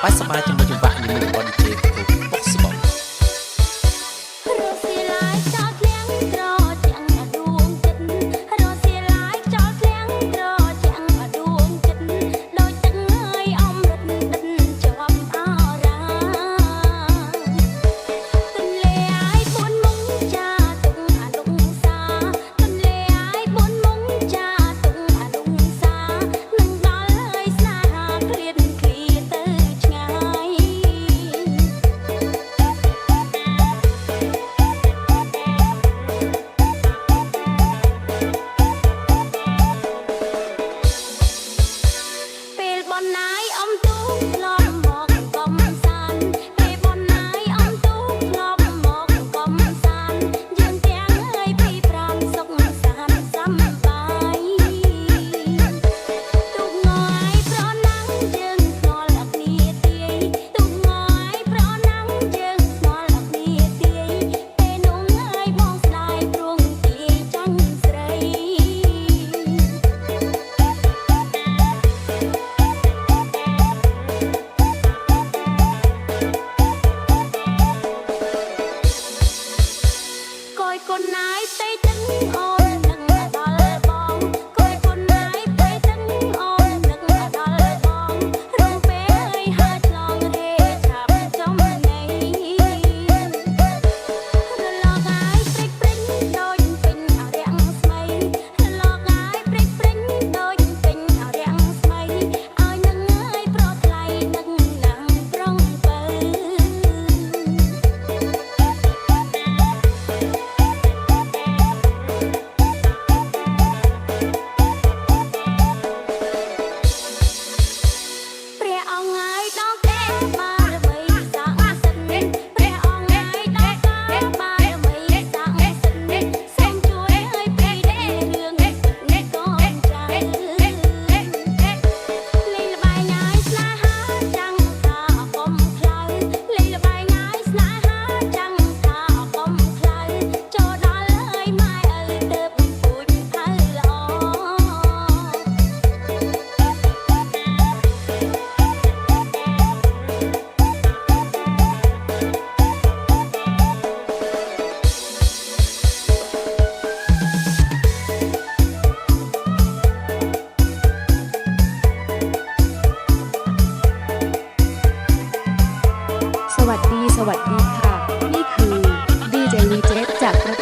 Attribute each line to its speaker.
Speaker 1: Apa semakin mencoba di body check
Speaker 2: long line.
Speaker 3: จากประ